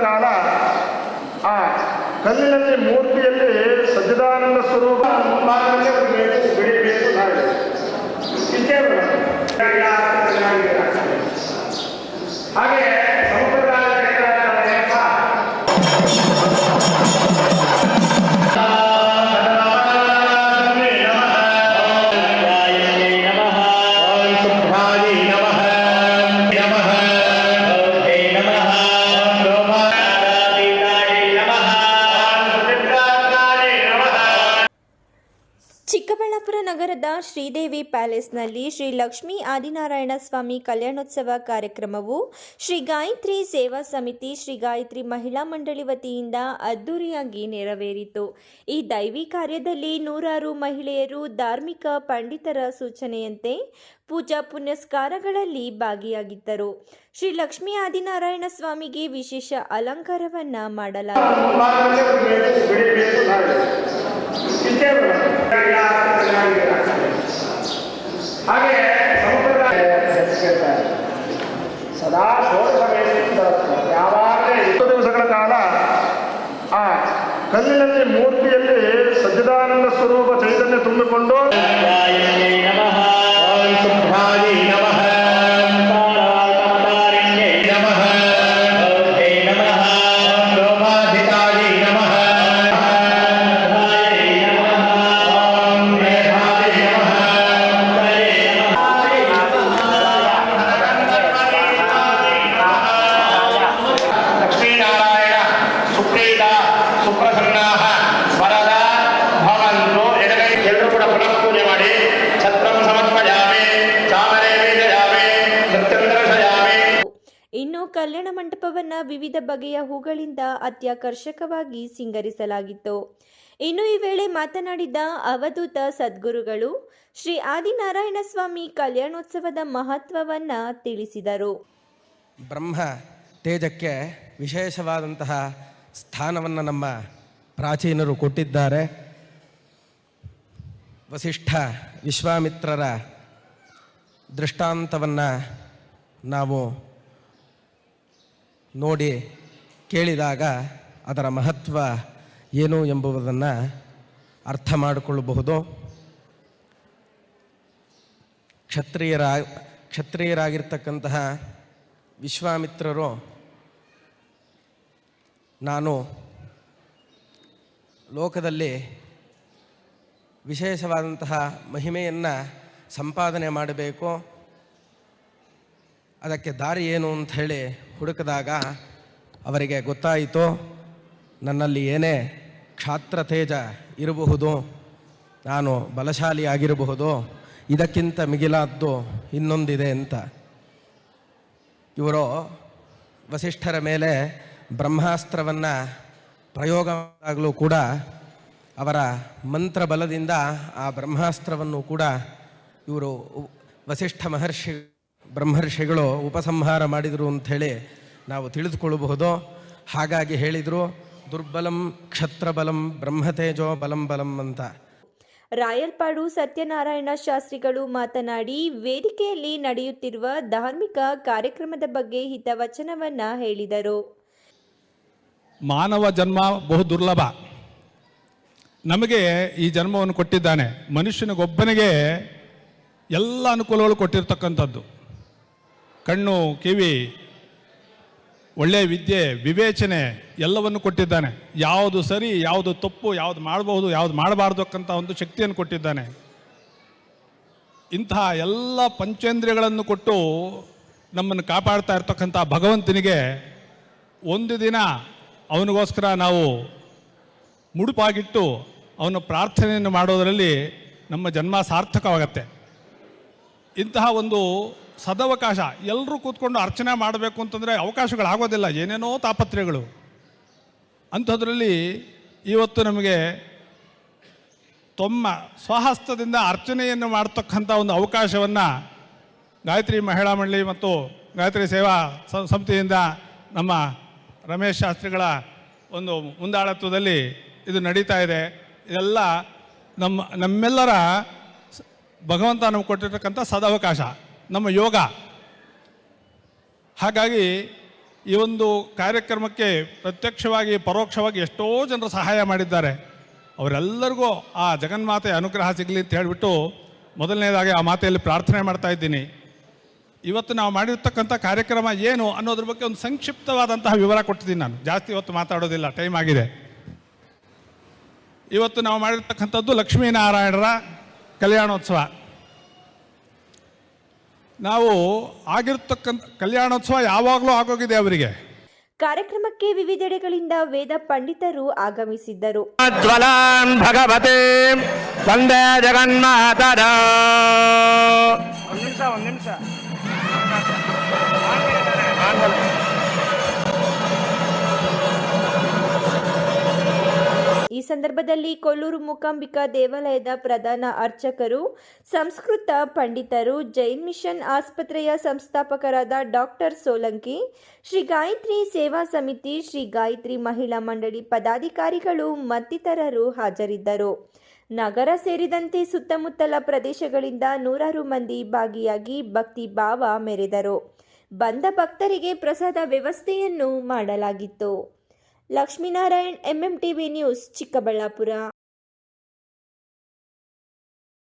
ಕಾಲ ಆ ಕಲ್ಲಿನಲ್ಲಿ ಮೂರ್ತಿಯಲ್ಲಿ ಸಜ್ಜಿದಾನಂದ ಸ್ವರೂಪ ಮುಂಭಾಗದಲ್ಲಿ ಒಂದು ಬೇಕು, ಬಿಡಿ ಬೇಕು ನಾಳೆ ಇಷ್ಟೇ ಚಿಕ್ಕಬಳ್ಳಾಪುರ ನಗರದ ಶ್ರೀದೇವಿ ಪ್ಯಾಲೇಸ್ನಲ್ಲಿ ಶ್ರೀ ಲಕ್ಷ್ಮೀ ಆದಿನಾರಾಯಣ ಸ್ವಾಮಿ ಕಲ್ಯಾಣೋತ್ಸವ ಕಾರ್ಯಕ್ರಮವು ಶ್ರೀ ಗಾಯತ್ರಿ ಸೇವಾ ಸಮಿತಿ ಶ್ರೀ ಗಾಯತ್ರಿ ಮಹಿಳಾ ಮಂಡಳಿ ವತಿಯಿಂದ ಅದ್ದೂರಿಯಾಗಿ ನೆರವೇರಿತು. ಈ ದೈವಿ ಕಾರ್ಯದಲ್ಲಿ ನೂರಾರು ಮಹಿಳೆಯರು, ಧಾರ್ಮಿಕ ಪಂಡಿತರ ಸೂಚನೆಯಂತೆ ಪೂಜಾ ಪುನಸ್ಕಾರಗಳಲ್ಲಿ ಭಾಗಿಯಾಗಿದ್ದರು. ಶ್ರೀ ಲಕ್ಷ್ಮೀ ಆದಿನಾರಾಯಣ ಸ್ವಾಮಿಗೆ ವಿಶೇಷ ಅಲಂಕಾರವನ್ನ ದಿವಸಗಳ ಕಾಲ ಆ ಕಲ್ಲಿನಲ್ಲಿ ಮೂರ್ತಿಯಲ್ಲಿ ಸಜ್ಜಿದಾನಂದ ಸ್ವರೂಪ ಚೈತನ್ಯ ತುಂಬಿಕೊಂಡು ಸುಪ್ರಸನ್ನಾ ವರದ ಭವಂತು ಎಡಗೈ ಎಲ್ಲರೂ ಕೂಡ ಪುನಃ ಪೂಜೆ ಮಾಡಿ. ಛತ್ರಂ ಸಮರ್ಪಯಾಮಿ ಚಾಮರೇ ಬೀಜಯಾಮಿ ಸತ್ಯಂದ್ರಶಯಾಮಿ ಇನ್ನು ಕಲ್ಯಾಣ ಮಂಟಪವನ್ನ ವಿವಿಧ ಬಗೆಯ ಹೂಗಳಿಂದ ಅತ್ಯಾಕರ್ಷಕವಾಗಿ ಸಿಂಗರಿಸಲಾಗಿತ್ತು. ಇನ್ನು ಈ ವೇಳೆ ಮಾತನಾಡಿದ ಅವಧೂತ ಸದ್ಗುರುಗಳು ಶ್ರೀ ಆದಿನಾರಾಯಣ ಸ್ವಾಮಿ ಕಲ್ಯಾಣೋತ್ಸವದ ಮಹತ್ವವನ್ನ ತಿಳಿಸಿದರು. ಬ್ರಹ್ಮ ತೇಜಕ್ಕೆ ವಿಶೇಷವಾದಂತಹ ಸ್ಥಾನವನ್ನು ನಮ್ಮ ಪ್ರಾಚೀನರು ಕೊಟ್ಟಿದ್ದಾರೆ. ವಸಿಷ್ಠ ವಿಶ್ವಾಮಿತ್ರರ ದೃಷ್ಟಾಂತವನ್ನು ನಾವು ನೋಡಿ ಕೇಳಿದಾಗ ಅದರ ಮಹತ್ವ ಏನು ಎಂಬುದನ್ನು ಅರ್ಥ ಮಾಡಿಕೊಳ್ಳಬಹುದು. ಕ್ಷತ್ರಿಯರ ಕ್ಷತ್ರಿಯರಾಗಿರ್ತಕ್ಕಂತಹ ವಿಶ್ವಾಮಿತ್ರರು ನಾನು ಲೋಕದಲ್ಲಿ ವಿಶೇಷವಾದಂತಹ ಮಹಿಮೆಯನ್ನು ಸಂಪಾದನೆ ಮಾಡಬೇಕು. ಅದಕ್ಕೆ ದಾರಿ ಏನು ಅಂತ ಹೇಳಿ ಹುಡುಕಿದಾಗ ಅವರಿಗೆ ಗೊತ್ತಾಯಿತು, ನನ್ನಲ್ಲಿ ಏನೇ ಕ್ಷಾತ್ರ ತೇಜ ಇರಬಹುದು, ನಾನು ಬಲಶಾಲಿ ಆಗಿರಬಹುದು, ಇದಕ್ಕಿಂತ ಮಿಗಿಲಾದ್ದು ಇನ್ನೊಂದಿದೆ ಅಂತ. ಇವರು ವಸಿಷ್ಠರ ಮೇಲೆ ಬ್ರಹ್ಮಾಸ್ತ್ರವನ್ನು ಪ್ರಯೋಗ ಆಗಲೂ ಕೂಡ ಅವರ ಮಂತ್ರ ಬಲದಿಂದ ಆ ಬ್ರಹ್ಮಾಸ್ತ್ರವನ್ನು ಕೂಡ ಇವರು ವಸಿಷ್ಠ ಮಹರ್ಷಿ ಬ್ರಹ್ಮರ್ಷಿಗಳು ಉಪಸಂಹಾರ ಮಾಡಿದರು ಅಂಥೇಳಿ ನಾವು ತಿಳಿದುಕೊಳ್ಳಬಹುದು. ಹಾಗಾಗಿ ಹೇಳಿದರು, ದುರ್ಬಲಂ ಕ್ಷತ್ರಬಲಂ ಬ್ರಹ್ಮತೇಜೋ ಬಲಂ ಬಲಂ ಅಂತ. ರಾಯಲ್ಪಾಡು ಸತ್ಯನಾರಾಯಣ ಶಾಸ್ತ್ರಿಗಳು ಮಾತನಾಡಿ, ವೇದಿಕೆಯಲ್ಲಿ ನಡೆಯುತ್ತಿರುವ ಧಾರ್ಮಿಕ ಕಾರ್ಯಕ್ರಮದ ಬಗ್ಗೆ ಹಿತವಚನವನ್ನ ಹೇಳಿದರು. ಮಾನವ ಜನ್ಮ ಬಹು ದುರ್ಲಭ. ನಮಗೆ ಈ ಜನ್ಮವನ್ನು ಕೊಟ್ಟಿದ್ದಾನೆ. ಮನುಷ್ಯನಿಗೊಬ್ಬನಿಗೆ ಎಲ್ಲ ಅನುಕೂಲಗಳು ಕೊಟ್ಟಿರ್ತಕ್ಕಂಥದ್ದು. ಕಣ್ಣು, ಕಿವಿ, ಒಳ್ಳೆಯ ವಿದ್ಯೆ, ವಿವೇಚನೆ ಎಲ್ಲವನ್ನು ಕೊಟ್ಟಿದ್ದಾನೆ. ಯಾವುದು ಸರಿ, ಯಾವುದು ತಪ್ಪು, ಯಾವುದು ಮಾಡಬಹುದು, ಯಾವುದು ಮಾಡಬಾರ್ದು ಅಂತ ಒಂದು ಶಕ್ತಿಯನ್ನು ಕೊಟ್ಟಿದ್ದಾನೆ. ಇಂತಹ ಎಲ್ಲ ಪಂಚೇಂದ್ರಿಯಗಳನ್ನು ಕೊಟ್ಟು ನಮ್ಮನ್ನು ಕಾಪಾಡ್ತಾ ಇರ್ತಕ್ಕಂಥ ಭಗವಂತನಿಗೆ ಒಂದು ದಿನ ಅವನಿಗೋಸ್ಕರ ನಾವು ಮುಡುಪಾಗಿಟ್ಟು ಅವನ ಪ್ರಾರ್ಥನೆಯನ್ನು ಮಾಡೋದರಲ್ಲಿ ನಮ್ಮ ಜನ್ಮ ಸಾರ್ಥಕವಾಗತ್ತೆ. ಇಂತಹ ಒಂದು ಸದವಕಾಶ ಎಲ್ಲರೂ ಕೂತ್ಕೊಂಡು ಅರ್ಚನೆ ಮಾಡಬೇಕು ಅಂತಂದರೆ ಅವಕಾಶಗಳಾಗೋದಿಲ್ಲ, ಏನೇನೋ ತಾಪತ್ರಯಗಳು ಅಂಥದ್ರಲ್ಲಿ ಇವತ್ತು ನಮಗೆ ತಮ್ಮ ಸ್ವಹಸ್ತದಿಂದ ಅರ್ಚನೆಯನ್ನು ಮಾಡ್ತಕ್ಕಂಥ ಒಂದು ಅವಕಾಶವನ್ನು ಗಾಯತ್ರಿ ಮಹಿಳಾ ಮಂಡಳಿ ಮತ್ತು ಗಾಯತ್ರಿ ಸೇವಾ ಸಂಸ್ಥೆಯಿಂದ ನಮ್ಮ ರಮೇಶ್ ಶಾಸ್ತ್ರಿಗಳ ಒಂದು ಮುಂದಾಳತ್ವದಲ್ಲಿ ಇದು ನಡೀತಾ ಇದೆ. ಇದೆಲ್ಲ ನಮ್ಮ, ನಮ್ಮೆಲ್ಲರ ಭಗವಂತ ನಮ್ಗೆ ಕೊಟ್ಟಿರ್ತಕ್ಕಂಥ ಸದಾವಕಾಶ, ನಮ್ಮ ಯೋಗ. ಹಾಗಾಗಿ ಈ ಒಂದು ಕಾರ್ಯಕ್ರಮಕ್ಕೆ ಪ್ರತ್ಯಕ್ಷವಾಗಿ, ಪರೋಕ್ಷವಾಗಿ ಎಷ್ಟೋ ಜನರು ಸಹಾಯ ಮಾಡಿದ್ದಾರೆ. ಅವರೆಲ್ಲರಿಗೂ ಆ ಜಗನ್ಮಾತೆಯ ಅನುಗ್ರಹ ಸಿಗಲಿ ಅಂತ ಹೇಳಿಬಿಟ್ಟು ಮೊದಲನೇದಾಗಿ ಆ ಮಾತೆಯಲ್ಲಿ ಪ್ರಾರ್ಥನೆ ಮಾಡ್ತಾ ಇದ್ದೀನಿ. ಇವತ್ತು ನಾವು ಮಾಡಿರ್ತಕ್ಕಂಥ ಕಾರ್ಯಕ್ರಮ ಏನು ಅನ್ನೋದ್ರ ಬಗ್ಗೆ ಒಂದು ಸಂಕ್ಷಿಪ್ತವಾದಂತಹ ವಿವರ ಕೊಟ್ಟಿದ್ದೀನಿ ನಾನು. ಜಾಸ್ತಿ ಇವತ್ತು ಮಾತಾಡೋದಿಲ್ಲ ಟೈಮ್ ಆಗಿದೆ. ಇವತ್ತು ನಾವು ಮಾಡಿರ್ತಕ್ಕಂಥದ್ದು ಲಕ್ಷ್ಮೀನಾರಾಯಣರ ಕಲ್ಯಾಣೋತ್ಸವ. ನಾವು ಆಗಿರ್ತಕ್ಕಂಥ ಕಲ್ಯಾಣೋತ್ಸವ ಯಾವಾಗಲೂ ಆಗೋಗಿದೆ ಅವರಿಗೆ. ಕಾರ್ಯಕ್ರಮಕ್ಕೆ ವಿವಿಧೆಡೆಗಳಿಂದ ವೇದ ಪಂಡಿತರು ಆಗಮಿಸಿದ್ದರು. ಜ್ವಲಾನ್ ಭಗವತೆ ಸಂದರ್ಭದಲ್ಲಿ ಕೊಲ್ಲೂರು ಮೂಕಾಂಬಿಕಾ ದೇವಾಲಯದ ಪ್ರಧಾನ ಅರ್ಚಕರು, ಸಂಸ್ಕೃತ ಪಂಡಿತರು, ಜೈನ್ ಮಿಷನ್ ಆಸ್ಪತ್ರೆಯ ಸಂಸ್ಥಾಪಕರಾದ ಡಾಕ್ಟರ್ ಸೋಲಂಕಿ, ಶ್ರೀ ಗಾಯತ್ರಿ ಸೇವಾ ಸಮಿತಿ, ಶ್ರೀ ಗಾಯತ್ರಿ ಮಹಿಳಾ ಮಂಡಳಿ ಪದಾಧಿಕಾರಿಗಳು ಮತ್ತಿತರರು ಹಾಜರಿದ್ದರು. ನಗರ ಸೇರಿದಂತೆ ಸುತ್ತಮುತ್ತಲ ಪ್ರದೇಶಗಳಿಂದ ನೂರಾರು ಮಂದಿ ಭಾಗಿಯಾಗಿ ಭಕ್ತಿ ಭಾವ ಮೆರೆದರು. ಬಂದ ಭಕ್ತರಿಗೆ ಪ್ರಸಾದ ವ್ಯವಸ್ಥೆಯನ್ನು ಮಾಡಲಾಗಿತ್ತು. Lakshminarayan MM TV news Chikkaballapur.